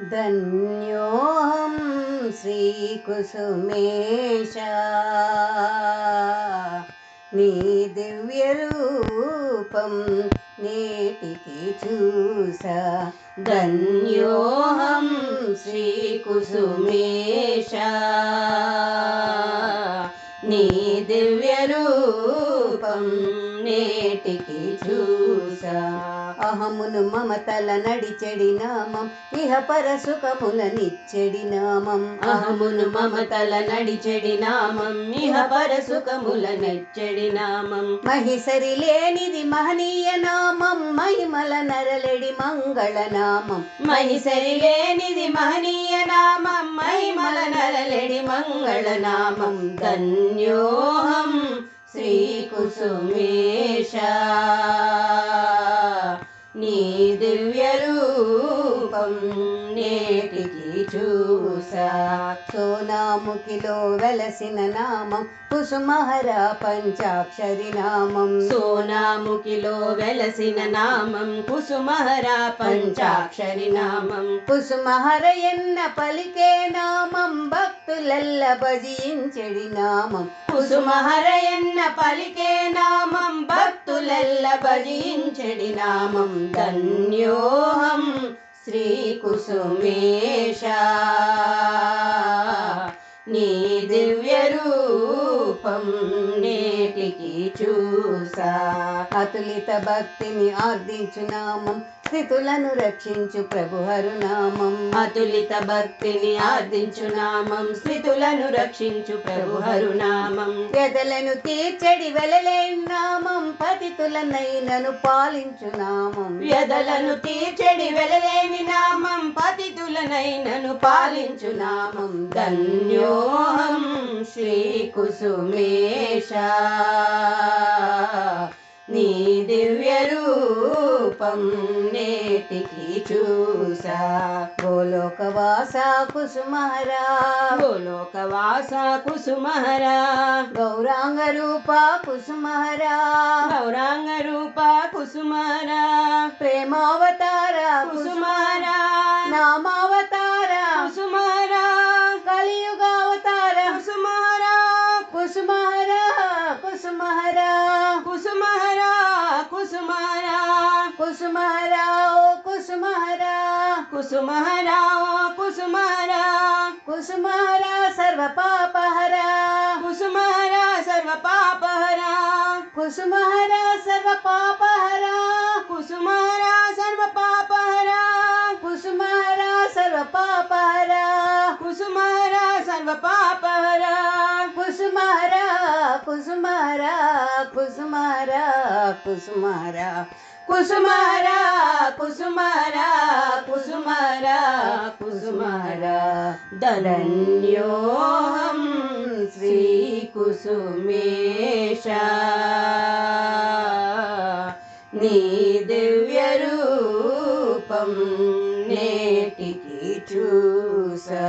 धन्योऽहं श्रीकुसुमेशा नीदिव्यरूपं नेटिके चूसा धन्योऽहं श्रीकुसुमेशा नीदिव्यरूपम् నేటికి చూసా. అహమును మమతల నడిచెడి నామం ఇహ పర సుఖముల నిచ్చెడి నామం అహమును మమతల నడిచెడి నామం ఇహ పర సుఖముల నెచ్చడి నామం మహిసరి లేనిది మహనీయ నామం మహిమల నరలెడి మంగళ నామం. మహిసరి లేనిది మహనీయ నామం మహిమల నరలెడి మంగళ నామం. ధన్యోహం श्रीकुसुमेशा రూపం నేటికి చూసా. సోనాముఖిలో వెలసిన నామం కుసుమహర పంచాక్షరి నామం సోనాముఖిలో వెలసిన నామం కుసుమహర పంచాక్షరి నామం కుసుమహర ఎన్న పలికే నామం భక్తులెల్ల భజించెడి నామం. కుసుమహరయన్న పలికే నామం భక్తులెల్ల భజించెడి నామం. ధన్యోహం. श्रीकुसुमेशा नी రూపం నేటికి చూసా. అతులిత భక్తిని ఆర్దించునామం స్థితులను రక్షించు ప్రభు హరునామం. అతులిత భక్తిని ఆర్దించునామం స్థితులను రక్షించు ప్రభు హరునామం. గదలను తీర్చడి వెలలేనామం పతితులనైనను పాలించునామం గదలను తీర్చడి వెలలేని నామం పతి పతితులనైనను పాలించు నామం ధన్యోహం శ్రీకుసుమేశ నీ దివ్య రూపం నేటికి చూసా. గోలోకవాస కుసుమహరా. గోలోకవాస కుసుమహరా. గౌరాంగ రూప కుసుమహరా. గౌరాంగ రూప కుసుమహరా. ప్రేమావతార కుసుమహరా. నామావతార महरा कुस महरा कुस महरा कुस महरा कुस महरा ओ कुस सर्व पाप हरा कुस सर्व पाप हरा कुस सर्व पाप हरा कुस सर्व पाप हरा कुस महरा सर्व पाप हरा कुस सर्व पाप हरा కుసుమారా కుసుమారా కుసుమారా. కుసుమారా కుసుమారా కుసుమారా కుసుమారా. ధరణ్యోహం శ్రీకుసుమేష నీ దివ్యరూపం నేటికి చూసా.